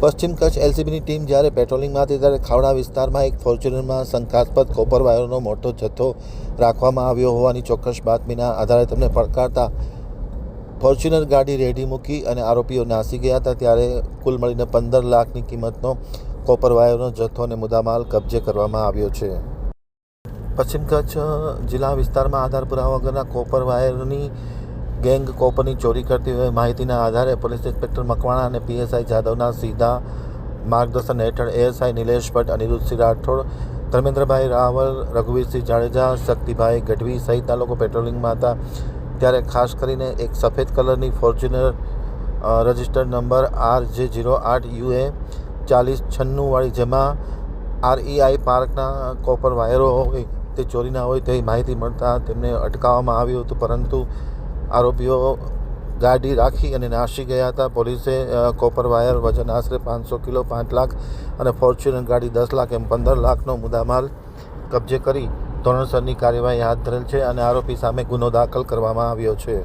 પશ્ચિમ કચ્છ એલસીબીની ટીમ જ્યારે પેટ્રોલિંગમાં હતી ત્યારે ખાવડા વિસ્તારમાં એક ફોર્ચ્યુનરમાં શંકાસ્પદ કોપર વાયરનો મોટો જથ્થો રાખવામાં આવ્યો હોવાની ચોક્કસ બાતમીના આધારે તેમને પડકારતા ફોર્ચ્યુનર ગાડી રેડી મૂકી અને આરોપીઓ નાસી ગયા હતા ત્યારે કુલ મળીને પંદર લાખની કિંમતનો કોપર વાયરનો જથ્થો અને મુદ્દામાલ કબજે કરવામાં આવ્યો છે. પશ્ચિમ કચ્છ જિલ્લા વિસ્તારમાં આધાર પુરાવા વગરના કોપર વાયરની ગેંગ કોપરની ચોરી કરતી હોય માહિતીના આધારે પોલીસ ઇન્સ્પેક્ટર મકવાણા અને પીએસઆઈ જાદવના સીધા માર્ગદર્શન હેઠળ એએસઆઈ નિલેશ ભટ્ટ, અનિરુદ્ધસિંહ રાઠોડ, ધર્મેન્દ્રભાઈ રાવલ, રઘુવીરસિંહ જાડેજા, શક્તિભાઈ ગઢવી સહિતના લોકો પેટ્રોલિંગમાં હતા. ત્યારે ખાસ કરીને એક સફેદ કલરની Fortuner registered number R J zero આઠ યુએ ચાલીસ છન્નુંવાળી જેમાં આરઈઆઈ પાર્કના કોપર વાયરો હોય, તે ચોરીના હોય તેવી માહિતી મળતા તેમને અટકાવવામાં આવ્યું હતું. પરંતુ આરોપીઓ ગાડી રાખી અને નાસી ગયા હતા. પોલીસે કોપર વાયર વજન આશરે પાંચસો કિલો, પાંચ લાખ અને ફોર્ચ્યુનર ગાડી દસ લાખ એમ પંદર લાખનો મુદ્દામાલ કબજે કરી ધોરણસરની કાર્યવાહી હાથ ધરેલ છે અને આરોપી સામે ગુનો દાખલ કરવામાં આવ્યો છે.